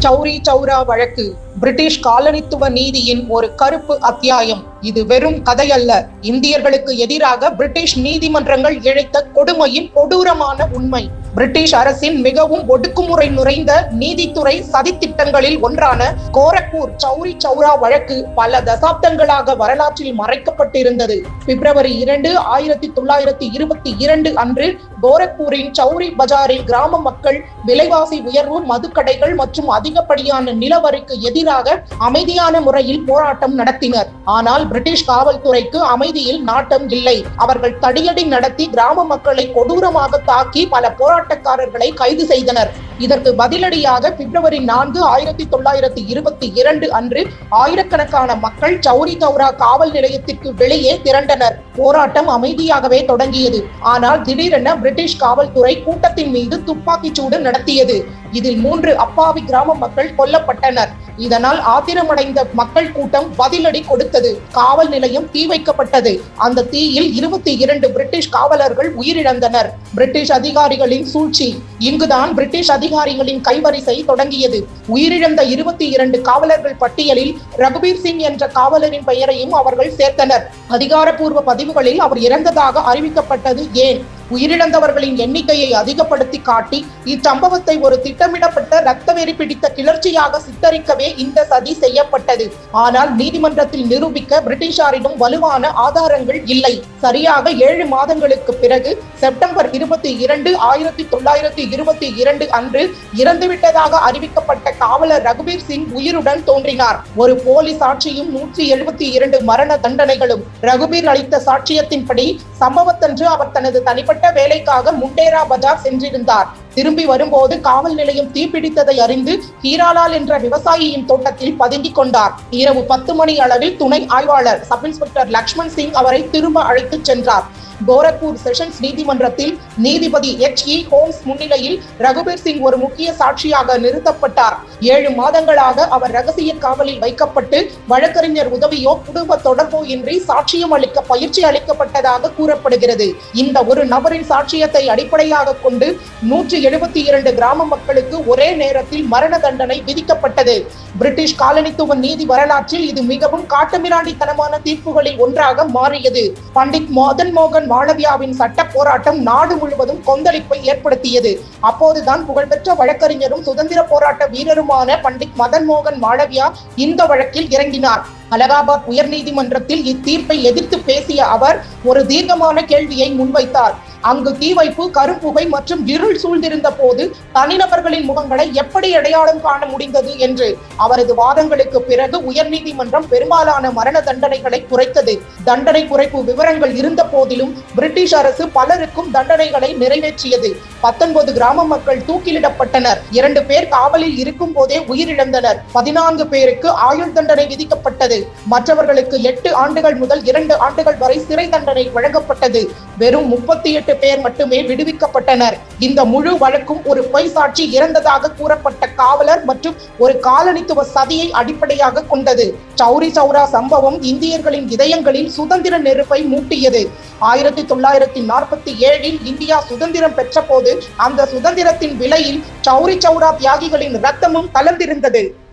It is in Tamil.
சௌரி சௌரா வழக்கு. பிரிட்டிஷ் காலனித்துவ நீதியின் ஒரு கருப்பு அத்தியாயம். இது வெறும் கதையல்ல. இந்தியர்களுக்கு எதிராக பிரிட்டிஷ் நீதிமன்றங்கள் இழைத்த கொடுமையின் கொடூரமான உண்மை. பிரிட்டிஷ் அரசின் மிகவும் ஒடுக்குமுறை நுழைந்த நீதித்துறை சதித்திட்டங்களில் ஒன்றான கோரக்பூர் சௌரி சௌரா வழக்கு பல தசாப்தங்களாக வரலாற்றில் மறைக்கப்பட்டிருந்தது. பிப்ரவரி இரண்டு ஆயிரத்தி தொள்ளாயிரத்தி இருபத்தி இரண்டு அன்று கோரக்பூரின் சௌரி பஜாரில் கிராம மக்கள் விலைவாசி உயர்வு மதுக்கடைகள் மற்றும் அதிகப்படியான நிலவரிக்கு எதிராக அமைதியான முறையில் போராட்டம் நடத்தினர். ஆனால் பிரிட்டிஷ் காவல்துறைக்கு அமைதியில் நாட்டம் இல்லை. அவர்கள் தடியடி நடத்தி கிராம மக்களை கொடூரமாக தாக்கி பல போராட்டக்காரர்களை கைது செய்தனர். இதற்கு பதிலடியாக பிப்ரவரி நான்கு ஆயிரத்தி தொள்ளாயிரத்தி இருபத்தி இரண்டு அன்று ஆயிரக்கணக்கான மக்கள் சௌரி சௌரா காவல் நிலையத்திற்கு வெளியே திரண்டனர். போராட்டம் அமைதியாகவே தொடங்கியது. ஆனால் திடீரென பிரிட்டிஷ் காவல்துறை கூட்டத்தின் மீது துப்பாக்கிச் சூடு நடத்தியது. இதில் மூன்று அப்பாவி கிராம மக்கள் கொல்லப்பட்டனர். இதனால் ஆத்திரமடைந்த மக்கள் கூட்டம் பதிலடி கொடுத்தது. காவல் நிலையம் தீ வைக்கப்பட்டது. அந்த தீயில் இருபத்தி இரண்டு பிரிட்டிஷ் காவலர்கள் உயிரிழந்தனர். பிரிட்டிஷ் அதிகாரிகளின் சூழ்ச்சி. இங்குதான் பிரிட்டிஷ் அதிகாரிகளின் கைவரிசை தொடங்கியது. உயிரிழந்த இருபத்தி இரண்டு காவலர்கள் பட்டியலில் ரகுபீர் சிங் என்ற காவலரின் பெயரையும் அவர்கள் சேர்த்தனர். அதிகாரப்பூர்வ பதிவுகளில் அவர் இறந்ததாக அறிவிக்கப்பட்டது ஏன்? உயிரிழந்தவர்களின் எண்ணிக்கையை அதிகப்படுத்தி காட்டி இச்சம்பவத்தை ஒரு திட்டமிடப்பட்ட ரத்த வெறி பிடித்த கிளர்ச்சியாக சித்தரிக்கவே இந்த சதி செய்யப்பட்டது. ஆனால் நீதிமன்றத்தில் நிரூபிக்க பிரிட்டிஷாரிடம் வலுவான ஆதாரங்கள் இல்லை. சரியாக ஏழு மாதங்களுக்கு பிறகு செப்டம்பர் இருபத்தி இரண்டு ஆயிரத்தி தொள்ளாயிரத்தி இருபத்தி இரண்டு அன்று இறந்துவிட்டதாக அறிவிக்கப்பட்ட காவலர் ரகுபீர் சிங் உயிருடன் தோன்றினார். ஒரு போலீஸ் சாட்சியும் நூற்றி எழுபத்தி இரண்டு மரண தண்டனைகளும் ரகுபீர் அளித்த சாட்சியத்தின்படி சம்பவத்தன்று அவர் தனது தனிப்பட்ட வேலைக்காக முண்டேரா பஜார் சென்றிருந்தார். திரும்பி வரும்போது காவல் நிலையம் தீப்பிடித்ததை அறிந்து ஹீராலால் என்ற விவசாயியின் தோட்டத்தில் பதுங்கிக் கொண்டார். இரவு பத்து மணி அளவில் துணை ஆய்வாளர் சப் இன்ஸ்பெக்டர் லக்ஷ்மண் சிங் அவரை திரும்ப அழைத்துச் சென்றார். கோரக்பூர் செஷன்ஸ் நீதிமன்றத்தில் நீதிபதி எச் இ ஹோம்ஸ் முன்னிலையில் ரகுபீர் சிங் ஒரு முக்கிய சாட்சியாக நிறுத்தப்பட்டார். ஏழு மாதங்களாக அவர் ரகசிய காவலில் வைக்கப்பட்டு வழக்கறிஞர் உதவியோ குடும்ப தொடர்போ இன்றி சாட்சியம் அளிக்க பயிற்சி அளிக்கப்பட்டதாக கூறப்படுகிறது. இந்த ஒரு நபரின் சாட்சியத்தை அடிப்படையாக கொண்டு நூற்றி எழுபத்தி இரண்டு கிராம மக்களுக்கு ஒரே நேரத்தில் மரண தண்டனை விதிக்கப்பட்டது. பிரிட்டிஷ் காலனித்துவ நீதி வரலாற்றில் இது மிகவும் காட்டுமிராண்டித்தனமான தீர்ப்புகளில் ஒன்றாக மாறியது. பண்டிட் மதன் மோகன் மாளவியாவின் சட்ட போராட்டம் நாடு முழுவதும் கொந்தளிப்பை ஏற்படுத்தியது. அப்போதுதான் புகழ்பெற்ற வழக்கறிஞரும் சுதந்திர போராட்ட வீரருமான பண்டிட் மதன் மோகன் மாளவியா இந்த வழக்கில் இறங்கினார். அலகாபாத் உயர்நீதிமன்றத்தில் இத்தீர்ப்பை எதிர்த்து பேசிய அவர் ஒரு தீர்க்கமான கேள்வியை முன்வைத்தார். அங்கு தீவைப்பு கரும்புகை மற்றும் இருள் சூழ்ந்திருந்த போது தனிநபர்களின் முகங்களை எப்படி அடையாளம் காண முடிந்தது என்று அவரது வாதங்களுக்கு பிறகு உயர்நீதிமன்றம் பெரும்பாலான மரண தண்டனைகளை குறைத்தது. தண்டனை குறைப்பு விவரங்கள் இருந்த போதிலும் பிரிட்டிஷ் அரசு பலருக்கும் தண்டனைகளை நிறைவேற்றியது. பத்தொன்பது கிராம மக்கள் தூக்கிலிடப்பட்டனர். இரண்டு பேர் காவலில் இருக்கும் போதே உயிரிழந்தனர். பதினான்கு பேருக்கு ஆயுள் தண்டனை விதிக்கப்பட்டது. மற்றவர்களுக்கு எட்டு ஆண்டுகள் முதல் இரண்டு ஆண்டுகள் வரை சிறை தண்டனை வழங்கப்பட்டது. வெறும் முப்பத்தி எட்டு பேர் மட்டுமே விடுவிக்கப்பட்டனர். இந்த முழு வழக்கும் ஒரு பொய் சாட்சி இறந்ததாக கூறப்பட்ட காவலர் மற்றும் ஒரு காலனித்துவ சதியை அடிப்படையாக கொண்டது. சௌரி சௌரா சம்பவம் இந்தியர்களின் இதயங்களில் சுதந்திர நெருப்பை மூட்டியது. ஆயிரத்தி தொள்ளாயிரத்தி நாற்பத்தி ஏழில் இந்தியா சுதந்திரம் பெற்ற போது அந்த சுதந்திரத்தின் விலையில் சௌரி சௌரா தியாகிகளின் ரத்தமும் கலந்திருந்தது